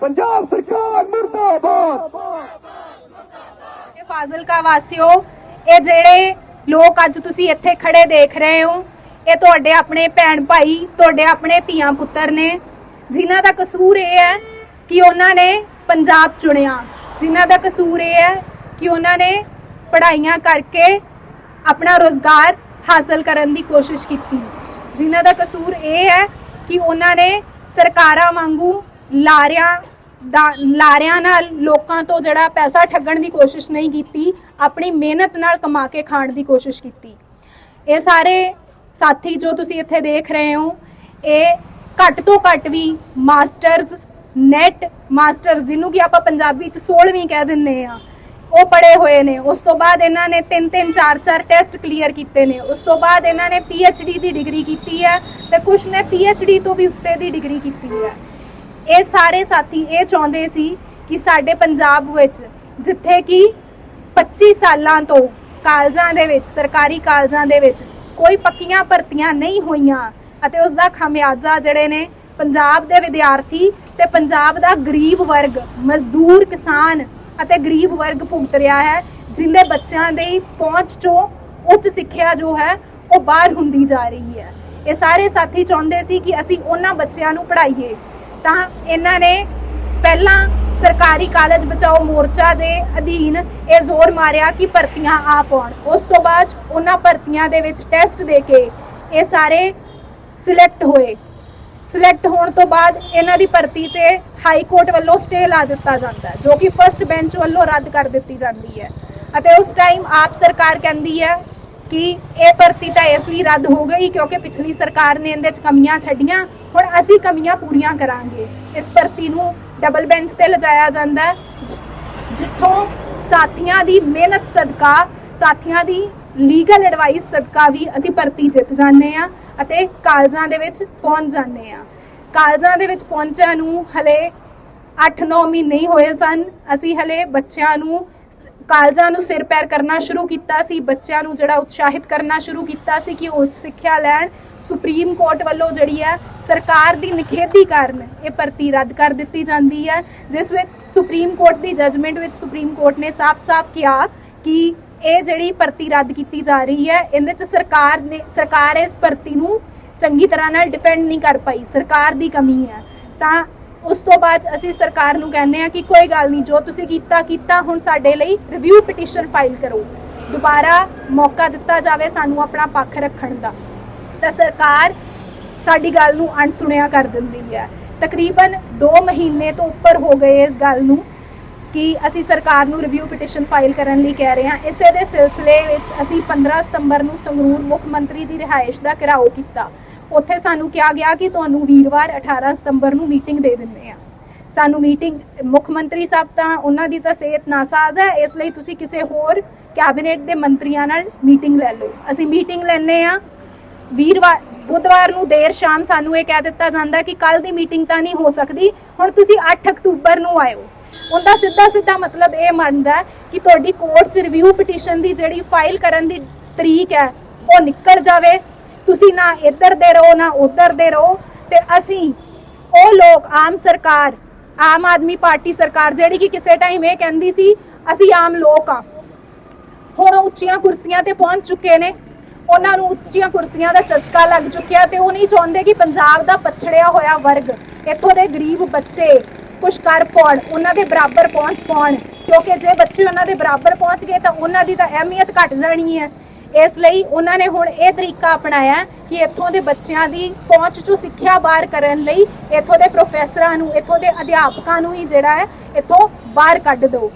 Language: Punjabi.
ਪੰਜਾਬ ਸਰਕਾਰ ਮੁਰਦਾਬਾਦ। ਇਹ ਫਾਜ਼ਿਲਕਾ ਵਾਸੀਓ, ਇਹ ਜਿਹੜੇ ਲੋਕ ਅੱਜ ਤੁਸੀਂ ਇੱਥੇ ਖੜੇ ਦੇਖ ਰਹੇ ਹੋ, ਇਹ ਤੁਹਾਡੇ ਆਪਣੇ ਭੈਣ ਭਾਈ, ਤੁਹਾਡੇ ਆਪਣੇ ਧੀਆਂ ਪੁੱਤਰ ਨੇ। ਜਿਨ੍ਹਾਂ ਦਾ ਕਸੂਰ ਇਹ ਹੈ ਕਿ ਉਹਨਾਂ ਨੇ ਪੰਜਾਬ ਚੁਣਿਆ। ਜਿਨ੍ਹਾਂ ਦਾ ਕਸੂਰ ਇਹ ਹੈ ਕਿ ਉਹਨਾਂ ਨੇ ਪੜ੍ਹਾਈਆਂ ਕਰਕੇ ਆਪਣਾ ਰੋਜ਼ਗਾਰ ਹਾਸਲ ਕਰਨ ਦੀ ਕੋਸ਼ਿਸ਼ ਕੀਤੀ। ਜਿਨ੍ਹਾਂ ਦਾ ਕਸੂਰ ਇਹ ਹੈ ਕਿ ਉਹਨਾਂ ਨੇ ਸਰਕਾਰਾਂ ਵਾਂਗੂ ਲਾਰਿਆਂ ਦਾ, ਲਾਰਿਆਂ ਨਾਲ ਲੋਕਾਂ ਤੋਂ ਜਿਹੜਾ ਪੈਸਾ ਠੱਗਣ ਦੀ ਕੋਸ਼ਿਸ਼ ਨਹੀਂ ਕੀਤੀ, ਆਪਣੀ ਮਿਹਨਤ ਨਾਲ ਕਮਾ ਕੇ ਖਾਣ ਦੀ ਕੋਸ਼ਿਸ਼ ਕੀਤੀ। ਇਹ ਸਾਰੇ ਸਾਥੀ ਜੋ ਤੁਸੀਂ ਇੱਥੇ ਦੇਖ ਰਹੇ ਹੋ, ਇਹ ਘੱਟ ਤੋਂ ਘੱਟ ਵੀ ਮਾਸਟਰਸ ਨੈਟ ਮਾਸਟਰਸ ਜਿਹਨੂੰ ਕਿ ਆਪਾਂ ਪੰਜਾਬੀ ਚ 16ਵੀਂ ਕਹਿ ਦਿੰਨੇ ਆ ਉਹ ਪੜੇ ਹੋਏ ਨੇ। ਉਸ ਤੋਂ ਬਾਅਦ ਇਹਨਾਂ ਨੇ ਤਿੰਨ ਤਿੰਨ, ਚਾਰ ਚਾਰ ਟੈਸਟ ਕਲੀਅਰ ਕੀਤੇ ਨੇ। ਉਸ ਤੋਂ ਬਾਅਦ ਇਹਨਾਂ ਨੇ ਡੀ ਦੀ ਡਿਗਰੀ ਕੀਤੀ ਹੈ ਤੇ ਕੁਝ ਨੇ ਡੀ ਤੋਂ ਵੀ ਉੱਤੇ ਦੀ ਡਿਗਰੀ ਕੀਤੀ ਹੈ। ਇਹ ਸਾਰੇ ਸਾਥੀ ਇਹ ਚਾਹੁੰਦੇ ਸੀ ਕਿ ਸਾਡੇ ਪੰਜਾਬ ਵਿੱਚ ਜਿੱਥੇ ਕਿ 25 ਸਾਲਾਂ ਤੋਂ ਕਾਲਜਾਂ ਦੇ ਵਿੱਚ, ਸਰਕਾਰੀ ਕਾਲਜਾਂ ਦੇ ਵਿੱਚ ਕੋਈ ਪੱਕੀਆਂ ਭਰਤੀਆਂ ਨਹੀਂ ਹੋਈਆਂ ਅਤੇ ਉਸ ਦਾ ਖਾਮਿਆਜ਼ਾ ਜਿਹੜੇ ਨੇ ਪੰਜਾਬ ਦੇ ਵਿਦਿਆਰਥੀ ਤੇ ਪੰਜਾਬ ਦਾ ਗਰੀਬ ਵਰਗ, ਮਜ਼ਦੂਰ ਕਿਸਾਨ ਅਤੇ ਗਰੀਬ ਵਰਗ ਭੁਗਤ ਰਿਹਾ ਹੈ, ਜਿੰਦੇ ਬੱਚਿਆਂ ਦੀ ਪਹੁੰਚ ਚੋਂ ਉੱਚ ਸਿੱਖਿਆ ਜੋ ਹੈ, ਉਹ ਬਾਹਰ ਹੁੰਦੀ ਜਾ ਰਹੀ ਹੈ। ਇਹ ਸਾਰੇ ਸਾਥੀ ਚਾਹੁੰਦੇ ਸੀ ਕਿ ਅਸੀਂ ਉਹਨਾਂ ਬੱਚਿਆਂ ਨੂੰ ਪੜ੍ਹਾਈਏ। ਤਾਂ ਇਹਨਾਂ ਨੇ ਪਹਿਲਾਂ ਸਰਕਾਰੀ ਕਾਲਜ ਬਚਾਓ ਮੋਰਚਾ ਦੇ ਅਧੀਨ ਇਹ ਜ਼ੋਰ ਮਾਰਿਆ ਕਿ ਭਰਤੀਆਂ ਆ ਪਾਉਣ। ਉਸ ਤੋਂ ਬਾਅਦ ਉਹਨਾਂ ਭਰਤੀਆਂ ਦੇ ਵਿੱਚ ਟੈਸਟ ਦੇ ਕੇ ਇਹ ਸਾਰੇ ਸਿਲੈਕਟ ਹੋਏ। ਸਿਲੈਕਟ ਹੋਣ ਤੋਂ ਬਾਅਦ ਇਹਨਾਂ ਦੀ ਭਰਤੀ ਤੇ ਹਾਈ ਕੋਰਟ ਵੱਲੋਂ ਸਟੇ ਲਾ ਦਿੱਤਾ ਜਾਂਦਾ ਹੈ, ਜੋ ਕਿ ਫਰਸਟ ਬੈਂਚ ਵੱਲੋਂ ਰੱਦ ਕਰ ਦਿੱਤੀ ਜਾਂਦੀ ਹੈ। ਅਤੇ ਉਸ ਟਾਈਮ ਆਪ ਸਰਕਾਰ ਕਹਿੰਦੀ ਹੈ ਕਿ ਇਹ ਭਰਤੀ ਤਾਂ ਇਸ ਲਈ ਰੱਦ ਹੋ ਗਈ ਕਿਉਂਕਿ ਪਿਛਲੀ ਸਰਕਾਰ ਨੇ ਇਹਦੇ 'ਚ ਕਮੀਆਂ ਛੱਡੀਆਂ, ਹੁਣ ਅਸੀਂ ਕਮੀਆਂ ਪੂਰੀਆਂ ਕਰਾਂਗੇ। ਇਸ ਭਰਤੀ ਨੂੰ ਡਬਲ ਬੈਂਚ ਤੇ ਲਿਜਾਇਆ ਜਾਂਦਾ ਜਿੱਥੋਂ ਸਾਥੀਆਂ ਦੀ ਮਿਹਨਤ ਸਦਕਾ, ਸਾਥੀਆਂ ਦੀ ਲੀਗਲ ਐਡਵਾਈਸ ਸਦਕਾ ਵੀ ਅਸੀਂ ਭਰਤੀ ਜਿੱਤ ਜਾਂਦੇ ਆ ਅਤੇ ਕਾਲਜਾਂ ਦੇ ਵਿੱਚ ਪਹੁੰਚ ਜਾਂਦੇ ਆ ਕਾਲਜਾਂ ਦੇ ਵਿੱਚ ਪਹੁੰਚਿਆਂ ਨੂੰ ਹਲੇ 8-9 ਮਹੀਨੇ ਹੀ ਹੋਏ ਸਨ। ਅਸੀਂ ਹਲੇ ਬੱਚਿਆਂ ਨੂੰ ਸ- ਕਾਲਜਾਂ ਨੂੰ ਸਿਰ ਪੈਰ ਕਰਨਾ ਸ਼ੁਰੂ ਕੀਤਾ ਸੀ। ਬੱਚਿਆਂ ਨੂੰ ਜਿਹੜਾ ਉਤਸ਼ਾਹਿਤ ਕਰਨਾ ਸ਼ੁਰੂ ਕੀਤਾ ਸੀ ਕਿ ਉੱਚ ਸਿੱਖਿਆ ਲੈਣ, ਸੁਪਰੀਮ ਕੋਰਟ ਵੱਲੋਂ ਜਿਹੜੀ ਹੈ, ਸਰਕਾਰ ਦੀ ਨਿਖੇਧੀ ਕਾਰਨ ਇਹ ਭਰਤੀ ਰੱਦ ਕਰ ਦਿੱਤੀ ਜਾਂਦੀ ਹੈ, ਜਿਸ ਵਿੱਚ ਸੁਪਰੀਮ ਕੋਰਟ ਦੀ ਜੱਜਮੈਂਟ ਵਿੱਚ ਸੁਪਰੀਮ ਕੋਰਟ ਨੇ ਸਾਫ਼-ਸਾਫ਼ ਕਿਹਾ ਕਿ ਇਹ ਜਿਹੜੀ ਭਰਤੀ ਰੱਦ ਕੀਤੀ ਜਾ ਰਹੀ ਹੈ, ਇਹਦੇ ਚ ਸਰਕਾਰ ਨੇ, ਸਰਕਾਰ ਇਸ ਭਰਤੀ ਨੂੰ ਚੰਗੀ ਤਰ੍ਹਾਂ ਨਾਲ ਡਿਫੈਂਡ ਨਹੀਂ ਕਰ ਪਾਈ, ਸਰਕਾਰ ਦੀ ਕਮੀ ਹੈ। ਤਾਂ ਉਸ ਤੋਂ ਬਾਅਦ ਅਸੀਂ ਸਰਕਾਰ ਨੂੰ ਕਹਿੰਦੇ ਆ ਕਿ ਕੋਈ ਗੱਲ ਨਹੀਂ, ਜੋ ਤੁਸੀਂ ਕੀਤਾ ਕੀਤਾ, ਹੁਣ ਸਾਡੇ ਲਈ ਰਿਵਿਊ ਪਟੀਸ਼ਨ ਫਾਈਲ ਕਰੋ। ਦੁਬਾਰਾ ਮੌਕਾ ਦਿੱਤਾ ਜਾਵੇ ਸਾਨੂੰ ਆਪਣਾ ਪੱਖ ਰੱਖਣ ਦਾ। ਤਾਂ ਸਰਕਾਰ ਸਾਡੀ ਗੱਲ ਨੂੰ ਅਣਸੁਣਿਆ ਕਰ ਦਿੰਦੀ ਹੈ। ਤਕਰੀਬਨ 2 ਮਹੀਨੇ ਤੋਂ ਉੱਪਰ ਹੋ ਗਏ ਇਸ ਗੱਲ ਨੂੰ। ਕਿ ਅਸੀਂ ਸਰਕਾਰ ਨੂੰ ਰਿਵਿਊ ਪਟੀਸ਼ਨ ਫਾਈਲ ਕਰਨ ਲਈ ਕਹਿ ਰਹੇ ਹਾਂ, ਇਸੇ ਦੇ ਸਿਲਸਿਲੇ ਵਿੱਚ ਅਸੀਂ 15 ਸਤੰਬਰ ਨੂੰ ਸੰਗਰੂਰ ਮੁੱਖ ਮੰਤਰੀ ਦੀ ਰਿਹਾਇਸ਼ ਦਾ ਘਿਰਾਓ ਕੀਤਾ। ਉੱਥੇ ਸਾਨੂੰ ਕਿਹਾ ਗਿਆ ਕਿ ਤੁਹਾਨੂੰ ਵੀਰਵਾਰ 18 ਸਤੰਬਰ ਨੂੰ ਮੀਟਿੰਗ ਦੇ ਦਿੰਦੇ ਆ ਸਾਨੂੰ ਮੀਟਿੰਗ ਮੁੱਖ ਮੰਤਰੀ ਸਾਹਿਬ ਤਾਂ ਉਹਨਾਂ ਦੀ ਤਾਂ ਸਿਹਤ ਨਾਸਾਜ਼ ਹੈ, ਇਸ ਲਈ ਤੁਸੀਂ ਕਿਸੇ ਹੋਰ ਕੈਬਨਿਟ ਦੇ ਮੰਤਰੀਆਂ ਨਾਲ ਮੀਟਿੰਗ ਲੈ ਲਓ। ਅਸੀਂ ਮੀਟਿੰਗ ਲੈਣੇ ਆ ਵੀਰਵਾਰ, ਬੁੱਧਵਾਰ ਨੂੰ ਦੇਰ ਸ਼ਾਮ ਸਾਨੂੰ ਇਹ ਕਹਿ ਦਿੱਤਾ ਜਾਂਦਾ ਕਿ ਕੱਲ ਦੀ ਮੀਟਿੰਗ ਤਾਂ ਨਹੀਂ ਹੋ ਸਕਦੀ। ਹੁਣ ਤੁਸੀਂ 8 ਅਕਤੂਬਰ ਨੂੰ ਆਇਓ। ਉਹਦਾ ਸਿੱਧਾ ਸਿੱਧਾ ਮਤਲਬ ਇਹ ਮੰਨਦਾ ਕਿ ਤੁਹਾਡੀ ਕੋਰਟ 'ਚ ਰਿਵਿਊ ਪਟੀਸ਼ਨ ਦੀ ਜਿਹੜੀ ਫਾਈਲ ਕਰਨ ਦੀ ਤਰੀਕ ਹੈ, ਉਹ ਨਿਕਲ ਜਾਵੇ। ਤੁਸੀਂ ਨਾ ਇੱਧਰ ਦੇ ਰਹੋ, ਨਾ ਉੱਧਰ ਦੇ ਰਹੋ। ਤੇ ਅਸੀਂ ਉਹ ਲੋਕ, ਆਮ ਸਰਕਾਰ, ਆਮ ਆਦਮੀ ਪਾਰਟੀ ਸਰਕਾਰ, ਜਿਹੜੀ ਕਿ ਕਿਸੇ ਟਾਈਮ ਇਹ ਕਹਿੰਦੀ ਸੀ, ਅਸੀਂ ਆਮ ਲੋਕ ਆ ਹੁਣ ਉੱਚੀਆਂ ਕੁਰਸੀਆਂ ਤੇ ਪਹੁੰਚ ਚੁੱਕੇ ਨੇ। ਉਹਨਾਂ ਨੂੰ ਉੱਚੀਆਂ ਕੁਰਸੀਆਂ ਦਾ ਚਸਕਾ ਲੱਗ ਚੁੱਕਿਆ ਤੇ ਉਹ ਨਹੀਂ ਚਾਹੁੰਦੇ ਕਿ ਪੰਜਾਬ ਦਾ ਪਛੜਿਆ ਹੋਇਆ ਵਰਗ, ਇੱਥੋਂ ਦੇ ਗਰੀਬ ਬੱਚੇ ਕੁਛ ਕਰ ਪਾਉਣ, ਉਹਨਾਂ ਦੇ ਬਰਾਬਰ ਪਹੁੰਚ ਪਾਉਣ। ਕਿਉਂਕਿ ਜੇ ਬੱਚੇ ਉਹਨਾਂ ਦੇ ਬਰਾਬਰ ਪਹੁੰਚ ਗਏ ਤਾਂ ਉਹਨਾਂ ਦੀ ਤਾਂ ਅਹਿਮੀਅਤ ਘਟ ਜਾਣੀ ਹੈ। ਇਸ ਲਈ ਉਹਨਾਂ ਨੇ ਹੁਣ ਇਹ ਤਰੀਕਾ ਅਪਣਾਇਆ ਕਿ ਇੱਥੋਂ ਦੇ ਬੱਚਿਆਂ ਦੀ ਪਹੁੰਚ ਚੋਂ ਸਿੱਖਿਆ ਬਾਹਰ ਕਰਨ ਲਈ ਇੱਥੋਂ ਦੇ ਪ੍ਰੋਫੈਸਰਾਂ ਨੂੰ, ਇੱਥੋਂ ਦੇ ਅਧਿਆਪਕਾਂ ਨੂੰ ਹੀ ਜਿਹੜਾ ਹੈ, ਇੱਥੋਂ ਬਾਹਰ ਕੱਢ ਦਿਓ।